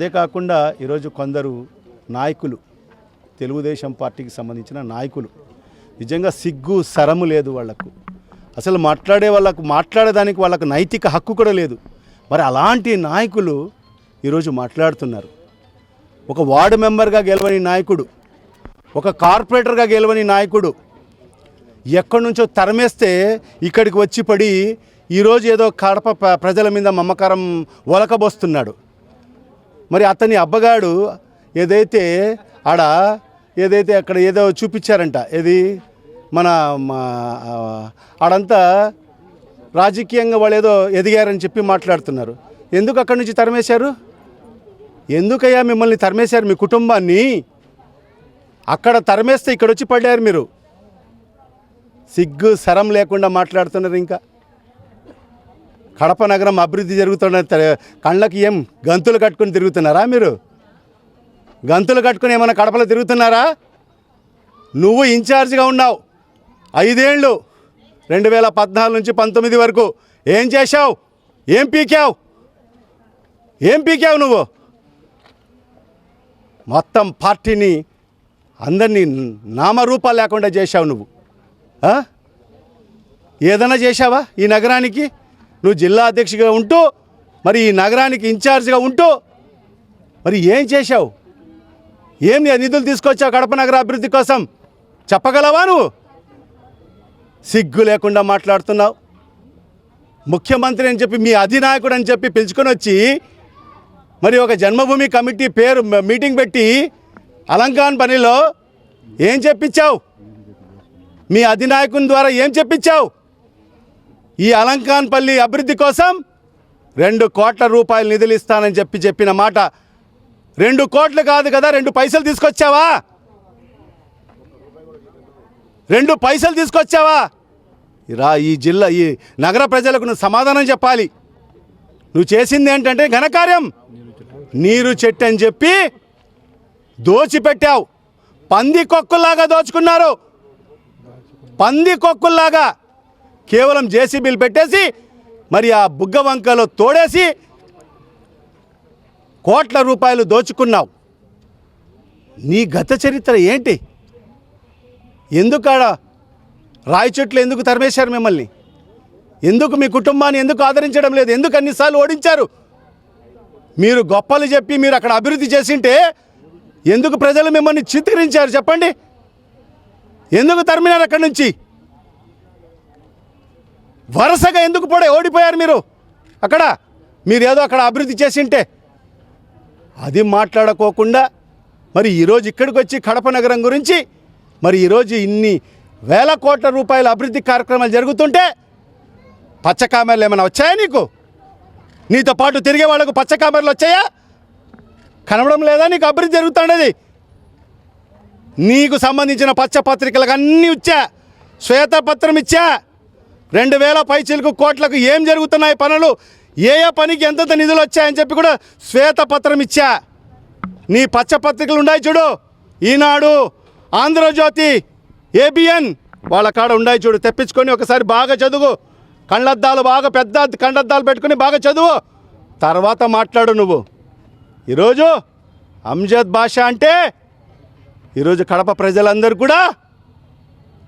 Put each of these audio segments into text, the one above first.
అదే కాకుండా ఈరోజు కొందరు నాయకులు తెలుగుదేశం పార్టీకి సంబంధించిన నాయకులు నిజంగా సిగ్గు సరము లేదు వాళ్ళకు. అసలు మాట్లాడే వాళ్ళకు మాట్లాడేదానికి వాళ్ళకు నైతిక హక్కు కూడా లేదు. మరి అలాంటి నాయకులు ఈరోజు మాట్లాడుతున్నారు. ఒక వార్డు మెంబర్గా గెలవని నాయకుడు ఒక కార్పొరేటర్గా గెలవని నాయకుడు ఎక్కడి నుంచో తరమేస్తే ఇక్కడికి వచ్చి పడి ఈరోజు ఏదో కడప ప్రజల మీద మమకారం ఒలకబోస్తున్నాడు. మరి అతని అబ్బగాడు ఏదైతే ఆడ ఏదైతే అక్కడ ఏదో చూపించారంట ఏది? మన మా, ఆడంతా రాజకీయంగా వాళ్ళు ఏదో ఎదిగారని చెప్పి మాట్లాడుతున్నారు. ఎందుకు అక్కడి నుంచి తరిమేశారు? ఎందుకయ్యా మిమ్మల్ని తరిమేశారు మీ కుటుంబాన్ని? అక్కడ తరిమేస్తే ఇక్కడ వచ్చి పడ్డారు మీరు. సిగ్గు సరం లేకుండా మాట్లాడుతున్నారు ఇంకా. కడప నగరం అభివృద్ధి జరుగుతున్న కళ్ళకి ఏం గంతులు కట్టుకొని తిరుగుతున్నారా మీరు? గంతులు కట్టుకొని ఏమైనా కడపలో తిరుగుతున్నారా? నువ్వు ఇన్ఛార్జిగా ఉన్నావు. ఐదేళ్ళు రెండు వేల పద్నాలుగు నుంచి పంతొమ్మిది వరకు ఏం చేశావు? ఏం పీకావు? ఏం పీకావు నువ్వు? మొత్తం పార్టీని అందరినీ నామరూపాలు లేకుండా చేశావు నువ్వు. ఏదైనా చేశావా ఈ నగరానికి? నువ్వు జిల్లా అధ్యక్షుడిగా ఉంటూ మరి ఈ నగరానికి ఇన్ఛార్జ్గా ఉంటూ మరి ఏం చేశావు? ఏం నిధులు తీసుకొచ్చావు కడప నగర అభివృద్ధి కోసం? చెప్పగలవా నువ్వు? సిగ్గు లేకుండా మాట్లాడుతున్నావు. ముఖ్యమంత్రి అని చెప్పి మీ అధినాయకుడు అని చెప్పి పిలుచుకొని వచ్చి మరి ఒక జన్మభూమి కమిటీ పేరు మీటింగ్ పెట్టి అలంకాన్ పనిలో ఏం చెప్పించావు? మీ అధినాయకుని ద్వారా ఏం చెప్పించావు? ఈ అలంకాన్పల్లి అభివృద్ధి కోసం రెండు కోట్ల రూపాయలు నిధులు ఇస్తానని చెప్పి చెప్పిన మాట. రెండు కోట్లు కాదు కదా రెండు పైసలు తీసుకొచ్చావా? రెండు పైసలు తీసుకొచ్చావా? రా ఈ జిల్లా ఈ నగర ప్రజలకు నువ్వు సమాధానం చెప్పాలి. నువ్వు చేసింది ఏంటంటే ఘనకార్యం. నీరు చెట్టు అని చెప్పి దోచిపెట్టావు. పంది కొక్కుల్లాగా దోచుకున్నారు. పంది కొక్కుల్లాగా. కేవలం జేసీబీలు పెట్టేసి మరి ఆ బుగ్గ వంకలో తోడేసి కోట్ల రూపాయలు దోచుకున్నావు. నీ గత చరిత్ర ఏంటి? ఎందుకాడ రాయి చెట్లు ఎందుకు తరిమేశారు మిమ్మల్ని? ఎందుకు మీ కుటుంబాన్ని ఎందుకు ఆదరించడం లేదు? ఎందుకు అన్నిసార్లు ఓడించారు? మీరు గొప్పలు చెప్పి మీరు అక్కడ అభివృద్ధి చేసింటే ఎందుకు ప్రజలు మిమ్మల్ని చిత్కరించారు చెప్పండి? ఎందుకు తరిమినారు అక్కడి నుంచి? వరుసగా ఎందుకు పడే ఓడిపోయారు మీరు? అక్కడ మీరు ఏదో అక్కడ అభివృద్ధి చేసింటే. అది మాట్లాడుకోకుండా మరి ఈరోజు ఇక్కడికి వచ్చి కడప నగరం గురించి మరి ఈరోజు ఇన్ని వేల కోట్ల రూపాయల అభివృద్ధి కార్యక్రమాలు జరుగుతుంటే పచ్చకామెర్లు ఏమైనా వచ్చాయా నీకు? నీతో పాటు తిరిగే వాళ్ళకు పచ్చకామెర్లు వచ్చాయా? కనబడం లేదా నీకు అభివృద్ధి జరుగుతున్నది నీకు సంబంధించిన పచ్చ పత్రికలకు అన్నీ ఇచ్చా శ్వేతపత్రం ఇచ్చా రెండు వేల పైచీలకు కోట్లకు ఏం జరుగుతున్నాయి పనులు? ఏ ఏ పనికి ఎంతెంత నిధులు వచ్చాయని చెప్పి కూడా శ్వేతపత్రం ఇచ్చా. నీ పచ్చ పత్రికలు ఉన్నాయి చూడు. ఈనాడు ఆంధ్రజ్యోతి ఏబిఎన్ వాళ్ళ కాడ ఉన్నాయి చూడు. తెప్పించుకొని ఒకసారి బాగా చదువు. కళ్ళద్దాలు బాగా పెద్ద కళ్ళద్దాలు పెట్టుకుని బాగా చదువు. తర్వాత మాట్లాడు నువ్వు. ఈరోజు అంజద్ భాష అంటే ఈరోజు కడప ప్రజలందరూ కూడా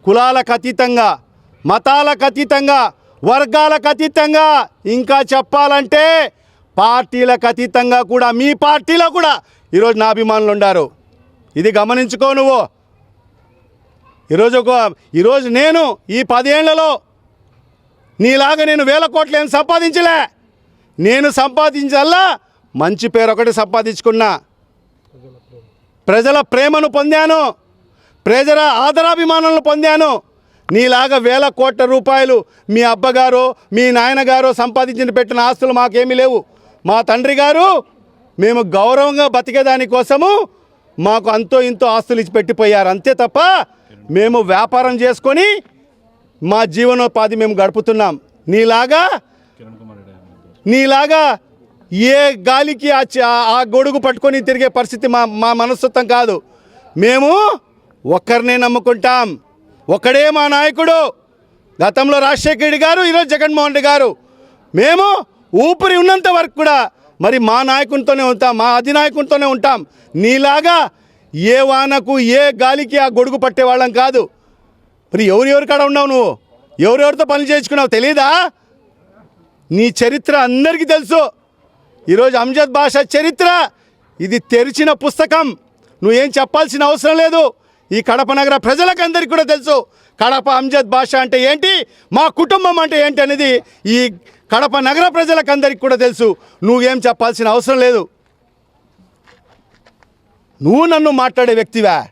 కులాలకు అతీతంగా మతాలకు అతీతంగా వర్గాలకు అతీతంగా ఇంకా చెప్పాలంటే పార్టీలకు అతీతంగా కూడా మీ పార్టీలో కూడా ఈరోజు నా అభిమానులు ఉండారు. ఇది గమనించుకో నువ్వు. ఈరోజు ఒక ఈరోజు నేను ఈ పదేళ్ళలో నీలాగా నేను వేల కోట్లు ఏం సంపాదించలే. నేను సంపాదించల్లా మంచి పేరు ఒకటి సంపాదించుకున్నా. ప్రజల ప్రేమను పొందాను. ప్రజల ఆదరాభిమానాలను పొందాను. నీలాగా వేల కోట్ల రూపాయలు మీ అబ్బగారు మీ నాయనగారు సంపాదించిన పెట్టిన ఆస్తులు మాకేమీ లేవు. మా తండ్రి గారు మేము గౌరవంగా బతికేదాని కోసము మాకు అంతో ఇంతో ఆస్తులు ఇచ్చి పెట్టిపోయారు. అంతే తప్ప మేము వ్యాపారం చేసుకొని మా జీవనోపాధి మేము గడుపుతున్నాం. నీలాగా నీలాగా ఏ గాలికి ఆ ఆ గొడుగు పట్టుకొని తిరిగే పరిస్థితి మా మా మనస్తత్వం కాదు. మేము ఒక్కరినే నమ్ముకుంటాం. ఒక్కడే మా నాయకుడు. గతంలో రాజశేఖర రెడ్డి గారు ఈరోజు జగన్మోహన్ రెడ్డి గారు. మేము ఊపిరి ఉన్నంత వరకు కూడా మరి మా నాయకునితోనే ఉంటాం మా అధినాయకునితోనే ఉంటాం. నీలాగా ఏ వానకు ఏ గాలికి ఆ గొడుగు పట్టే వాళ్ళం కాదు. మరి ఎవరెవరి కాడ ఉన్నావు నువ్వు? ఎవరెవరితో పని చేయించుకున్నావు తెలీదా? నీ చరిత్ర అందరికీ తెలుసు. ఈరోజు అంజద్ భాష చరిత్ర ఇది తెరిచిన పుస్తకం. నువ్వేం చెప్పాల్సిన అవసరం లేదు. ఈ కడప నగర ప్రజలకందరికీ కూడా తెలుసు. కడప అంజద్ భాష అంటే ఏంటి? మా కుటుంబం అంటే ఏంటి అనేది ఈ కడప నగర ప్రజలకందరికీ కూడా తెలుసు. నువ్వేం చెప్పాల్సిన అవసరం లేదు. నువ్వు నన్ను మాట్లాడే వ్యక్తివా?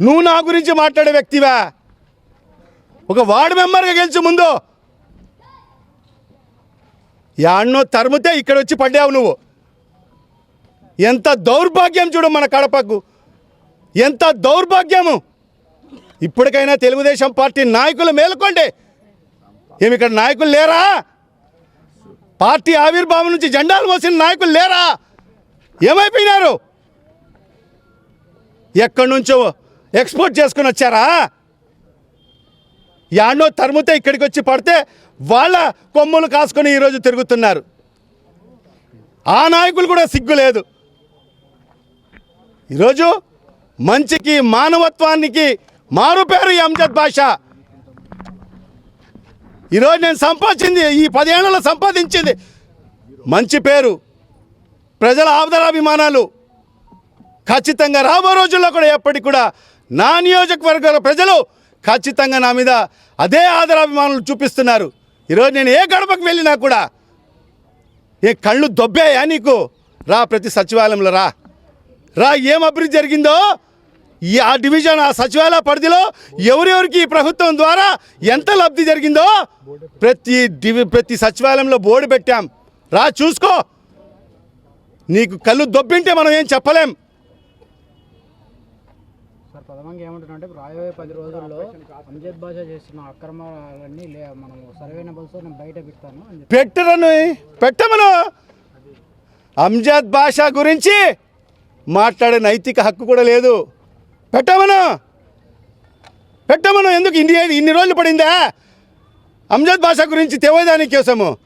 నువ్వు నా గురించి మాట్లాడే వ్యక్తివా? ఒక వార్డు మెంబర్గా గెలిచి ముందు యాన్నో తరుముతే ఇక్కడ వచ్చి పడ్డావు నువ్వు. ఎంత దౌర్భాగ్యం చూడు మన కడపకు. ఎంత దౌర్భాగ్యము! ఇప్పటికైనా తెలుగుదేశం పార్టీ నాయకులు మేలుకోండి. ఏమి ఇక్కడ నాయకులు లేరా? పార్టీ ఆవిర్భావం నుంచి జెండాలు మోసిన నాయకులు లేరా? ఏమైపోయినారు? ఎక్కడి నుంచో ఎక్స్పోర్ట్ చేసుకుని వచ్చారా? యాడో తరుముతే ఇక్కడికి వచ్చి పడితే వాళ్ళ కొమ్ములు కాసుకొని ఈరోజు తిరుగుతున్నారు. ఆ నాయకులు కూడా సిగ్గు లేదు. ఈరోజు మంచికి మానవత్వానికి మారుపేరు ఈ అంజద్ భాష ఈరోజు నేను సంపాదించింది ఈ పదేళ్ళలో సంపాదించింది మంచి పేరు ప్రజల ఆదరాభిమానాలు. ఖచ్చితంగా రాబో రోజుల్లో కూడా ఎప్పటికి కూడా నా నియోజకవర్గాల ప్రజలు ఖచ్చితంగా నా మీద అదే ఆదరాభిమానులు చూపిస్తున్నారు. ఈరోజు నేను ఏ గడపకు వెళ్ళినా కూడా ఏ కళ్ళు దొబ్బాయా నీకు? రా ప్రతి సచివాలయంలో రా. రా ఏం అభివృద్ధి జరిగిందో ఆ డివిజన్ ఆ సచివాలయ పరిధిలో ఎవరెవరికి ఈ ప్రభుత్వం ద్వారా ఎంత లబ్ధి జరిగిందో ప్రతి డివి ప్రతి సచివాలయంలో బోర్డు పెట్టాం. రా చూసుకో. నీకు కళ్ళు దొబ్బింటే మనం ఏం చెప్పలేం. సార్ ప్రథమంగా ఏమంటున్నారంటే రాబోయే పది రోజుల్లో అంజద్ భాష చేస్తున్న అక్రమాలన్నీ లే మనం సర్వే నెంబర్స్ నేను బయట పెడతాను అని చెప్పి. పెట్టరను పెట్టమను. అంజద్ భాష గురించి మాట్లాడే నైతిక హక్కు కూడా లేదు. పెట్టమను. పెట్టమను. ఎందుకు ఇన్ని ఇన్ని రోజులు పడిందా? అంజద్ భాష గురించి తెవదానికి కోసము